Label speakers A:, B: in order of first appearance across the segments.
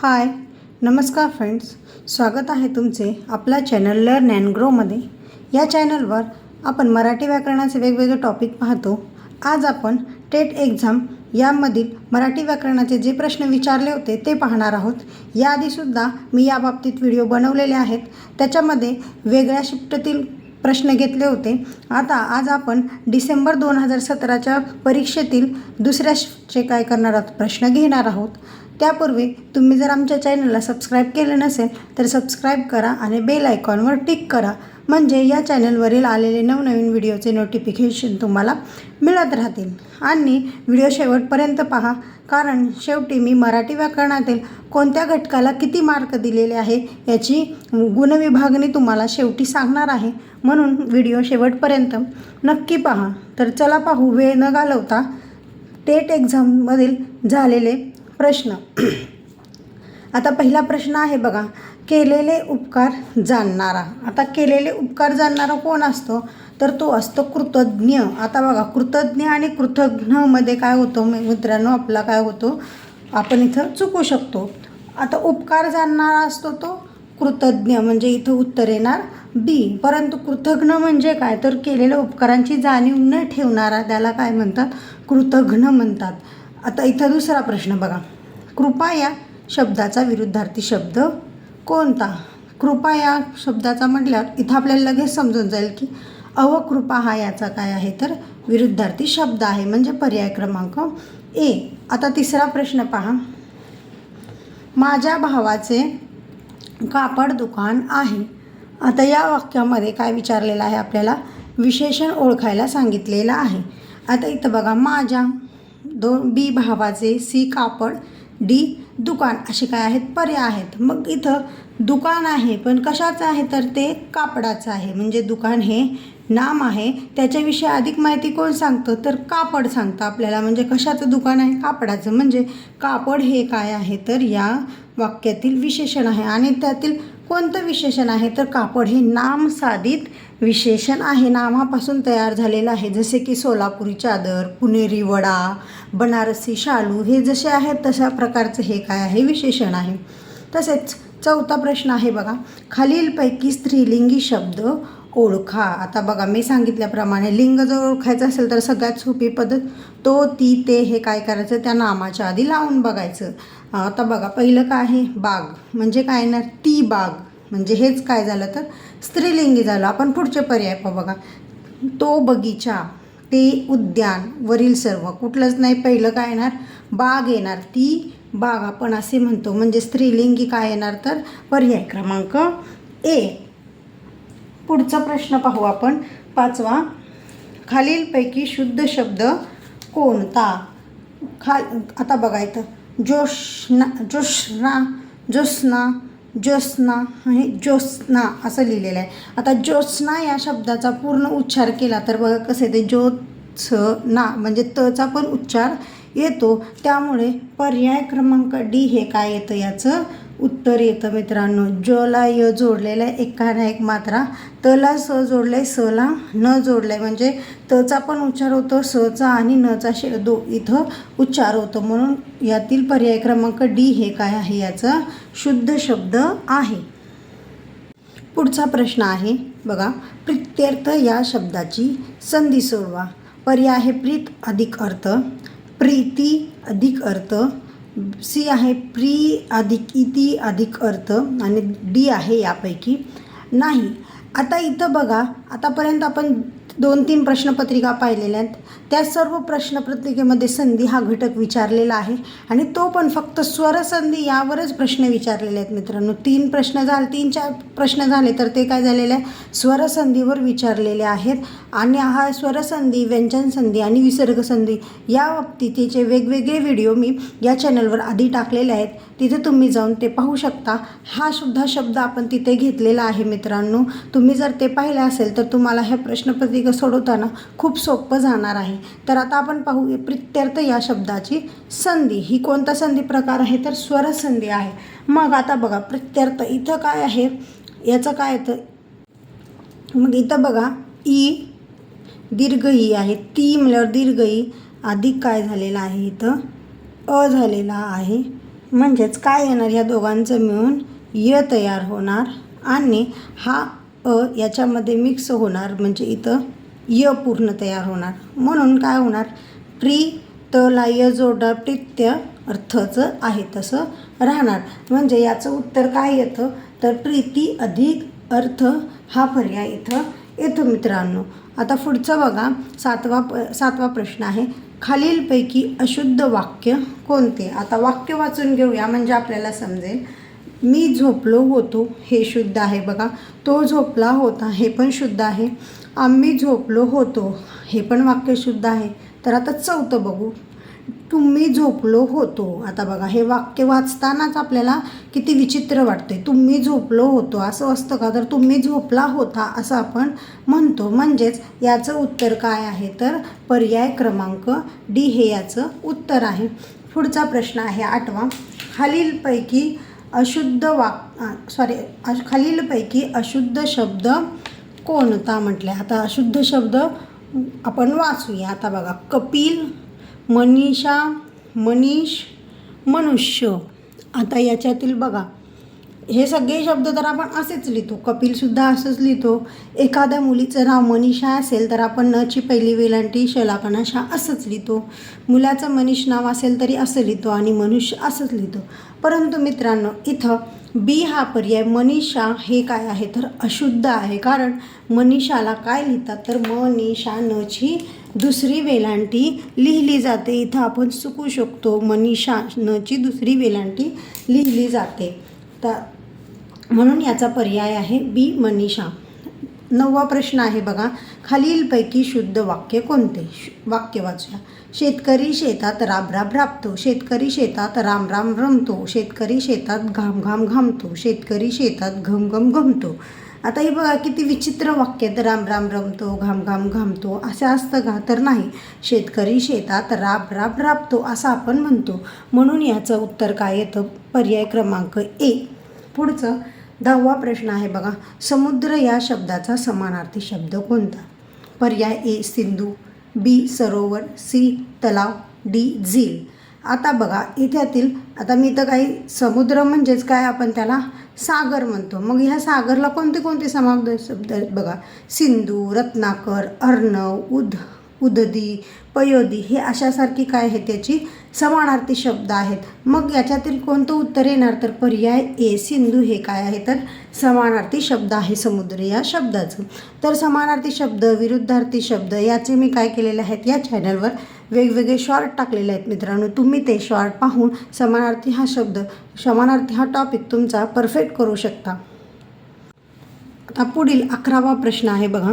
A: हाय नमस्कार फ्रेंड्स. स्वागत आहे तुमचे आपल्या चॅनल लर्न अँड ग्रोमध्ये या चॅनलवर आपण मराठी व्याकरणाचे वेगवेगळे टॉपिक पाहतो. आज आपण टेट एक्झाम यामधील मराठी व्याकरणाचे जे प्रश्न विचारले होते ते पाहणार आहोत. याआधीसुद्धा मी या बाबतीत व्हिडिओ बनवलेले आहेत. त्याच्यामध्ये वेगळ्या शिफ्टतील प्रश्न घेतले होते. आता आज आपण डिसेंबर दोन हजार सतराच्या परीक्षेतील दुसऱ्या शिफ्टचे काय करणार आहोत प्रश्न घेणार आहोत. त्यापूर्वी तुम्ही जर आमच्या चॅनलला सबस्क्राईब केले नसेल तर सबस्क्राईब करा आणि बेल आयकॉनवर टिक करा. म्हणजे या चॅनलवरील आलेले नवनवीन व्हिडिओचे नोटिफिकेशन तुम्हाला मिळत राहतील. आणि व्हिडिओ शेवटपर्यंत पहा कारण शेवटी मी मराठी व्याकरणातील कोणत्या घटकाला किती मार्क दिलेले आहे याची गुणविभागणी तुम्हाला शेवटी सांगणार आहे. म्हणून व्हिडिओ शेवटपर्यंत नक्की पहा. तर चला पाहू वेळ न घालवता टेट एक्झाममधील झालेले प्रश्न. आता पहिला प्रश्न आहे बघा केलेले उपकार जाणणारा. आता केलेले उपकार जाणणारा कोण असतो? तर तो असतो कृतज्ञ. आता बघा कृतज्ञ आणि कृतज्ञमध्ये काय होतं मित्रांनो? आपला काय होतो? आपण इथं चुकू शकतो. आता उपकार जाणणारा असतो तो कृतज्ञ म्हणजे इथं उत्तर येणार बी. परंतु कृतज्ञ म्हणजे काय? तर केलेल्या उपकारांची जाणीव न ठेवणारा त्याला काय म्हणतात? कृतघ्न म्हणतात. आता इथं दुसरा प्रश्न बघा. कृपा या शब्दाचा विरुद्धार्थी शब्द कोणता? कृपा या शब्दाचा म्हटल्यावर इथं आपल्याला लगेच समजून जाईल की अवकृपा हा याचा काय आहे तर विरुद्धार्थी शब्द आहे म्हणजे पर्याय क्रमांक ए. आता तिसरा प्रश्न पहा. माझ्या भावाचे कापड दुकान आहे. आता या वाक्यामध्ये काय विचारलेलं आहे आपल्याला? विशेषण ओळखायला सांगितलेलं आहे. आता इथं बघा माझ्या दोन बी भावाचे सी कापड डी दुकान असे काय आहेत? पर्याय आहेत. मग इथं दुकान आहे पण कशाचं आहे? तर ते कापडाचं आहे. म्हणजे दुकान हे नाम आहे. त्याच्याविषयी अधिक माहिती कोण सांगतं? तर कापड सांगतं आपल्याला. म्हणजे कशाचं दुकान आहे? कापडाचं. म्हणजे कापड हे काय आहे? तर या वाक्यातील विशेषण आहे. आणि त्यातील कोणतं विशेषण आहे? तर कापड हे नाम साधित विशेषण आहे. नामापासून तयार झालेलं आहे. जसे की सोलापुरी चादर पुणेरी वडा बनारसी शालू हे जसे आहेत तशा प्रकारचं हे काय आहे? विशेषण आहे. तसेच चौथा प्रश्न आहे बघा. खालीलपैकी स्त्रीलिंगी शब्द ओळखा. आता बघा मी सांगितल्याप्रमाणे लिंग जर ओळखायचं असेल तर सगळ्यात सोपी पद्धत तो ती ते हे काय करायचं? त्या नामाच्या आधी लावून बघायचं. आता बघा पहिलं काय आहे? बाग. म्हणजे काय येणार? ती बाग. म्हणजे हेच काय झालं तर स्त्रीलिंगी झालं. आपण पुढचे पर्याय पाहू बघा. तो बगीचा ते उद्यान वरील सर्व कुठलंच नाही. पहिलं काय येणार? बाग येणार. ती बाग आपण असे म्हणतो. म्हणजे स्त्रीलिंगी काय येणार तर? पर्याय क्रमांक ए. पुढचा प्रश्न पाहू आपण. पाचवा. खालीलपैकी शुद्ध शब्द कोणता? खाल आता बघा इथं. जोशना जोशना जोस्ना ज्योत्स्ना आणि ज्योत्स्ना असं लिहिलेलं आहे. आता ज्योत्स्ना या शब्दाचा पूर्ण उच्चार केला तर बघा कसं येते. ज्योत्स ना म्हणजे तचा पण उच्चार येतो. त्यामुळे पर्याय क्रमांक डी हे काय येतं याचं? उत्तर येतं मित्रांनो. जला य जोडलेलं आहे एकाने एक मात्रा. तला स जोडलं आहे सला न जोडलं आहे म्हणजे तचा पण उच्चार होतो सचा आणि नचा शे दो इथं उच्चार होतो. म्हणून यातील पर्याय क्रमांक डी हे काय आहे? याचा शुद्ध शब्द आहे. पुढचा प्रश्न आहे. बघा प्रित्यर्थ या शब्दाची संधी सोडवा. पर्याय आहे प्रीत अधिक अर्थ. प्रीती अधिक अर्थ. सी आहे प्री अधिक इति अधिक अर्थ आणि डी आहे यापैकी नाही. आता इथं बघा आतापर्यंत आपण दोन तीन प्रश्नपत्रिका पाहिलेल्या आहेत. त्या सर्व प्रश्नपत्रिकेमध्ये संधी हा घटक विचारलेला आहे आणि तो पण फक्त स्वरसंधी यावरच प्रश्न विचारलेले आहेत मित्रांनो. तीन प्रश्न झाले तीन चार प्रश्न झाले तर ते काय झालेले आहे? स्वरसंधीवर विचारलेले आहेत आणि हा स्वरसंधी व्यंजन संधी आणि विसर्गसंधी या बाबतीचे वेगवेगळे व्हिडिओ मी या चॅनलवर आधी टाकलेले आहेत. तिथे तुम्ही जाऊन ते पाहू शकता. हा सुद्धा शब्द आपण तिथे घेतलेला आहे मित्रांनो. तुम्ही जर ते पाहिलं असेल तर तुम्हाला ह्या प्रश्नपत्रिका सोडवताना खूप सोपं जाणार आहे. तर आता आपण पाहू प्रित्यर्थ या शब्दाची संधी. ही कोणता संधी प्रकार आहे? तर स्वरसंधी आहे. मग आता बघा प्रत्यर्थ इथं काय आहे? याचं काय येतं मग इथं बघा ई दीर्घ ई आहे. ती म्हणल्यावर दीर्घ ई अधिक काय झालेला आहे इथं? अ झालेला आहे. म्हणजेच काय येणार? या दोघांचं मिळून य तयार होणार आणि हा अ याच्यामध्ये मिक्स होणार म्हणजे इथं य पूर्ण तयार होणार. म्हणून काय होणार? प्री तला य जोडा प्रित्य अर्थचं आहे तसं राहणार. म्हणजे याचं उत्तर काय येतं? तर प्रीती अधिक अर्थ हा पर्याय इथं येतो मित्रांनो. आता पुढचं बघा. सातवा प सातवा प्रश्न आहे. खालीलपैकी अशुद्ध वाक्य कोणते? आता वाक्य वाचून घेऊया म्हणजे आपल्याला समजेल. मी झोपलो होतो हे शुद्ध आहे बघा. तो झोपला होता हे पण शुद्ध आहे. आम्ही झोपलो होतो हे पण वाक्य शुद्ध आहे. तर आता चौथं बघू. तुम्ही झोपलो होतो. आता बघा हे वाक्य वाचतानाच आपल्याला किती विचित्र वाटते तुम्ही झोपलो होतो असं असतं का? तर तुम्ही झोपला होता असं आपण म्हणतो. म्हणजेच याचं उत्तर काय आहे? तर पर्याय क्रमांक डी हे याचं उत्तर आहे. पुढचा प्रश्न आहे आठवा. खालीलपैकी अशुद्ध वाक सॉरी खालीलपैकी अशुद्ध शब्द कोणता म्हटले आता अशुद्ध शब्द आपण वाचूया. आता बघा कपिल मनीषा मनीष मनुष्य. आता याच्यातील बघा हे सगळे शब्द तर आपण असेच लिहितो. कपिलसुद्धा असंच लिहितो. एखाद्या मुलीचं नाव मनीषा असेल तर आपण नची पहिली वेलांटी शलाकणाशा असंच लिहितो. मुलाचं मनीष नाव असेल तरी असं लिहितो आणि मनुष्य असंच लिहितो. परंतु मित्रांनो इथं बी हा पर्याय मनीषा हे काय आहे? तर अशुद्ध आहे. कारण मनीषाला काय लिहितात? तर मनीषा नची दुसरी वेलांटी लिहिली जाते. इथं आपण चुकू शकतो. मनीषा नची दुसरी वेलांटी लिहिली जाते. तर म्हणून याचा पर्याय आहे बी मनीषा. नववा प्रश्न आहे बघा. खालीलपैकी शुद्ध वाक्य कोणते? वाक्य वाचूया शेतकरी शेतात राब राब राबतो. शेतकरी शेतात राम राम रमतो. शेतकरी शेतात घाम घाम घामतो. शेतकरी शेतात घम घम घमतो. आता हे बघा किती विचित्र वाक्य आहेत राम राम रमतो घाम घाम घामतो असं असतं का? तर नाही. शेतकरी शेतात राब राब राबतो असं आपण म्हणतो. म्हणून याचं उत्तर काय येतं? पर्याय क्रमांक ए. पुढचं दहावा प्रश्न आहे बघा. समुद्र या शब्दाचा समानार्थी शब्द कोणता? पर्याय ए सिंधू बी सरोवर सी तलाव डी झील. आता बघा इथ्यातील आता मी तर काही समुद्र म्हणजेच काय आपण त्याला सागर म्हणतो. मग ह्या सागरला कोणते कोणते समावेश शब्द आहेत बघा? सिंधू रत्नाकर अर्णव उद उददी पयोदी हे अशासारखी काय आहे त्याची समानार्थी शब्द आहेत. मग याच्यातील कोणतं उत्तर येणार? तर पर्याय ए सिंधू हे काय आहे? तर समानार्थी शब्द आहे समुद्र या शब्दाचं. तर समानार्थी शब्द विरुद्धार्थी शब्द याचे मी काय केलेले आहेत? या चॅनलवर वेगवेगळे शॉर्ट टाकलेले आहेत मित्रांनो. तुम्ही ते शॉर्ट पाहून समानार्थी हा शब्द समानार्थी हा टॉपिक तुमचा परफेक्ट करू शकता. आता पुढील अकरावा प्रश्न आहे बघा.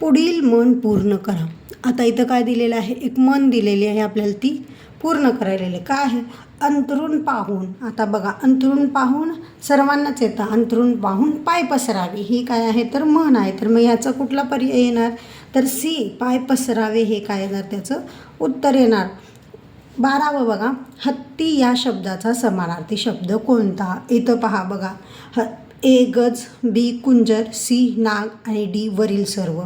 A: पुढील मन पूर्ण करा. आता इथं काय दिलेलं आहे? एक मन दिलेली आहे आपल्याला ती पूर्ण करायलेली आहे. काय आहे? अंतरून पाहून. आता बघा अंतरून पाहून सर्वांनाच येतं. अंतरून पाहून पाय पसरावे. ही काय आहे? तर मन आहे. तर मग याचा कुठला पर्याय येणार? तर सी पाय पसरावे हे काय येणार त्याचं? उत्तर येणार. बारावं बघा. हत्ती या शब्दाचा समानार्थी शब्द कोणता? इथं पहा बघा. ह ए गज बी कुंजर सी नाग आणि डी वरील सर्व.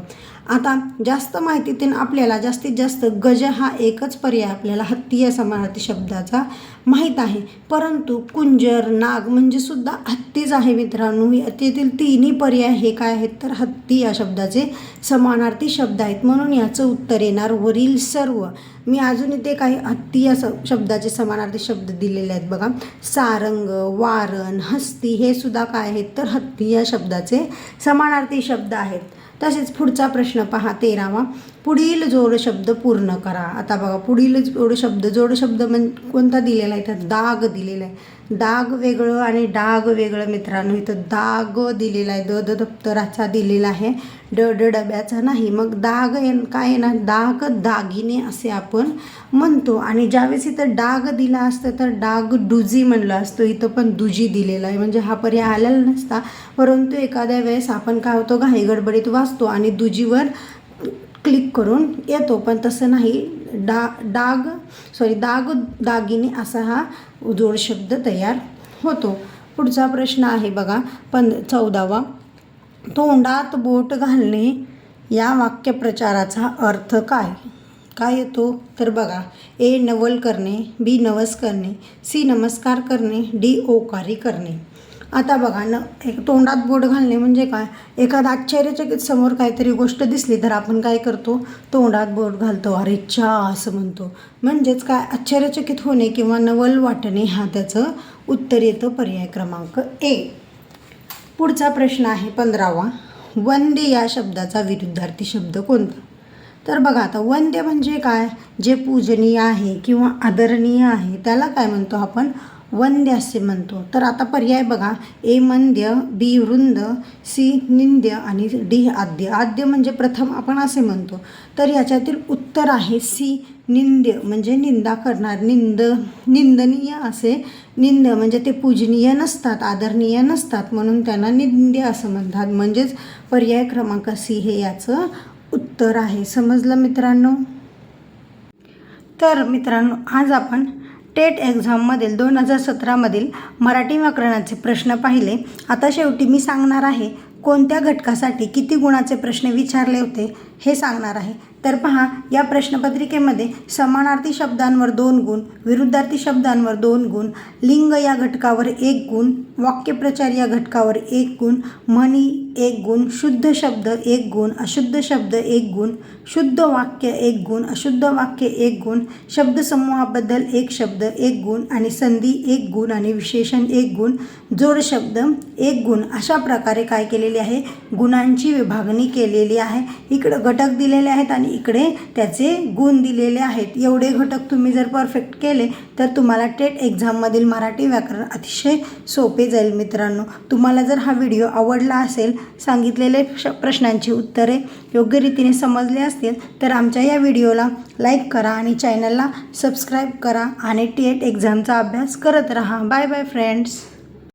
A: आता जास्त माहितीतून आपल्याला जास्तीत जास्त गज हा एकच पर्याय आपल्याला हत्ती या समानार्थी शब्दाचा माहीत आहे. परंतु कुंजर नाग म्हणजे सुद्धा हत्तीच आहे मित्रांनो. तेथील तिन्ही पर्याय हे काय आहेत? तर हत्ती या शब्दाचे समानार्थी शब्द आहेत. म्हणून याचं उत्तर येणार वरील सर्व. मी अजून इथे काही हत्ती या शब्दाचे समानार्थी शब्द दिलेले आहेत बघा. सारंग वारण हस्ती हे सुद्धा काय आहेत? तर हत्ती या शब्दाचे समानार्थी शब्द आहेत. तसेच पुढचा प्रश्न पहा तेरावा. पुढील जोड शब्द पूर्ण करा. आता बघा पुढील जोड शब्द जोड शब्द म्हण कोणता दिलेला आहे? तर दाग दिलेला आहे. दाग वेगळं आणि डाग वेगळं मित्रांनो. इथं दाग दिलेला आहे. द द दप्तराचा दिलेला आहे. ड ड डब्याचा नाही. मग दाग ये काय येणार दाग दागिने असे आपण म्हणतो. आणि ज्यावेळेस इथं डाग दिला असतं तर डाग डुजी म्हणलं असतं. इथं पण दुजी दिलेला आहे. म्हणजे हा पर्याय आलेला नसता. परंतु एखाद्या वेळेस आपण काय होतो? घाई गडबडीत वाचतो आणि दुजीवर क्लिक करून येतो पण तसं नाही. डा डाग सॉरी दाग दागिने असा हा जोड शब्द तयार होतो. पुढचा प्रश्न आहे बघा पण चौदावा. तोंडात बोट घालणे या वाक्यप्रचाराचा अर्थ काय? काय येतो? तर बघा ए नवल करणे बी नवस करणे सी नमस्कार करणे डी ओकारी करणे. आता बघा न एक तोंडात बोट घालणे म्हणजे काय? एखादा आश्चर्यचकित समोर काहीतरी गोष्ट दिसली तर आपण काय करतो? तोंडात बोट घालतो. अरे चा असं म्हणतो. म्हणजेच काय? आश्चर्यचकित होणे किंवा नवल वाटणे हा त्याचं उत्तर येतं पर्याय क्रमांक ए. पुढचा प्रश्न आहे पंधरावा. वंदे या शब्दाचा विरुद्धार्थी शब्द कोणता? तर बघा आता वंद्य म्हणजे काय? जे पूजनीय आहे किंवा आदरणीय आहे त्याला काय म्हणतो आपण? वंद्य असे म्हणतो. तर आता पर्याय बघा. ए मंद्य बी वृंद सी निंद्य आणि डी आद्य. आद्य म्हणजे प्रथम आपण असे म्हणतो. तर याच्यातील उत्तर आहे सी निंद्य. म्हणजे निंदा करणार. निंद निंदनीय असे. निंद म्हणजे ते पूजनीय नसतात आदरणीय नसतात म्हणून त्यांना निंद्य असं म्हणतात. म्हणजेच पर्याय क्रमांक सी हे याचं उत्तर आहे. समजलं मित्रांनो? तर मित्रांनो आज आपण टेट एक्झाममधील दोन हजार सतरामधील मराठी व्याकरणाचे प्रश्न पाहिले. आता शेवटी मी सांगणार आहे कोणत्या घटकासाठी किती गुणाचे प्रश्न विचारले होते हे सांगणार आहे. तर पहा या प्रश्नपत्रिकेमध्ये समानार्थी शब्दांवर दोन गुण विरुद्धार्थी शब्दांवर दोन गुण लिंग या घटकावर एक गुण वाक्यप्रचार या घटकावर एक गुण म्हणी एक गुण शुद्ध शब्द एक गुण अशुद्ध शब्द एक गुण शुद्ध वाक्य एक गुण अशुद्ध वाक्य एक गुण शब्दसमूहाबद्दल एक शब्द एक गुण आणि संधी एक गुण आणि विशेषण एक गुण जोड शब्द एक गुण. अशा प्रकारे काय केलेले आहे? गुणांची विभागणी केलेली आहे. इकडं घटक दिलेले आहेत आणि इकडे त्याचे गुण दिलेले आहेत. एवढे घटक तुम्ही जर परफेक्ट केले तर तुम्हाला टेट एक्झाममधील मराठी व्याकरण अतिशय सोपे जाईल मित्रांनो. तुम्हाला जर हा व्हिडिओ आवडला असेल सांगितलेले श प्रश्नांची उत्तरे योग्य रीतीने समजले असतील तर आमच्या या व्हिडिओला लाईक करा आणि चॅनलला सबस्क्राईब करा आणि टी एट एक्झामचा अभ्यास करत राहा. Bye bye friends